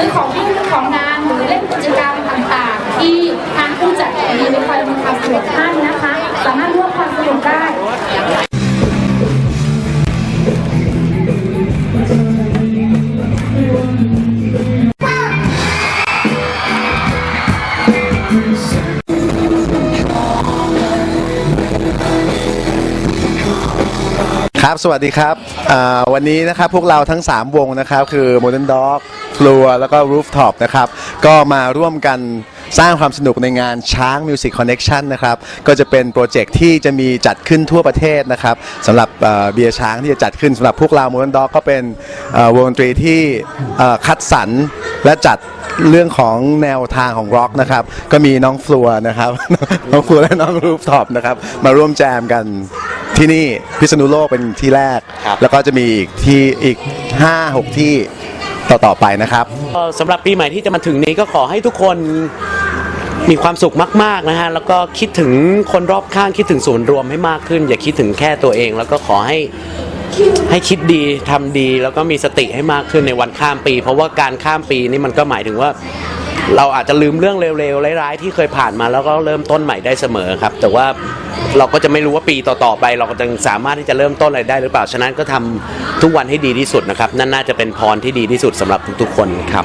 ซื้อของพิ้ระลึของงานหรือเล่นกิจกรรมต่างๆ ที่ทางผู้จัดมีไว้มีความสะดวกท่านนะคะ สามารถร่วมความสะดวกได้ครับ สวัสดีครับ วันนี้นะครับพวกเราทั้ง 3 วงนะครับ คือ Modern Dog ฟลัวแล้วก็ Rooftop นะครับ ก็มาร่วมกันสร้างความสนุกในงานช้าง Music Connection นะครับ ก็จะเป็นโปรเจกต์ที่จะมีจัดขึ้นทั่วประเทศนะครับสำหรับเอ่อเบียร์ช้างที่จะจัดขึ้นสำหรับพวกเรา Modern Dog ก็เป็นเอ่อวงดนตรีที่เอ่อคัดสรรและจัดเรื่องของแนวทางของร็อกนะครับ ก็มีน้องฟลัวนะครับ น้องฟลัวและน้อง Rooftop นะครับ มาร่วมแจมกันที่นี่พิษณุโลกเป็นที่แรกครับแล้วก็จะมีอีกที่อีก 5-6 ที่ ต่อๆไปนะครับสำหรับปีใหม่ที่จะมาถึงนี้ก็ขอให้ทุกคนมีความสุขมาก ๆ นะฮะ แล้วก็คิดถึงคนรอบข้างคิดถึงส่วนรวมให้มากขึ้น อย่าคิดถึงแค่ตัวเอง แล้วก็ขอให้ให้คิดดีทำดี แล้วก็มีสติให้มากขึ้นในวันข้ามปี เพราะว่าการข้ามปีนี่มันก็หมายถึงว่า เราอาจจะลืมเรื่องเร็วๆร้ายๆที่เคยผ่านมาแล้วก็เริ่มต้นใหม่ได้เสมอครับ แต่ว่าเราก็จะไม่รู้ว่าปีต่อๆไป เราก็จะสามารถที่จะเริ่มต้นอะไรได้หรือเปล่าฉะนั้นก็ทำทุกวันให้ดีที่สุดนะครับนั่นน่าจะเป็นพรที่ดีที่สุดสำหรับทุกๆคนครับ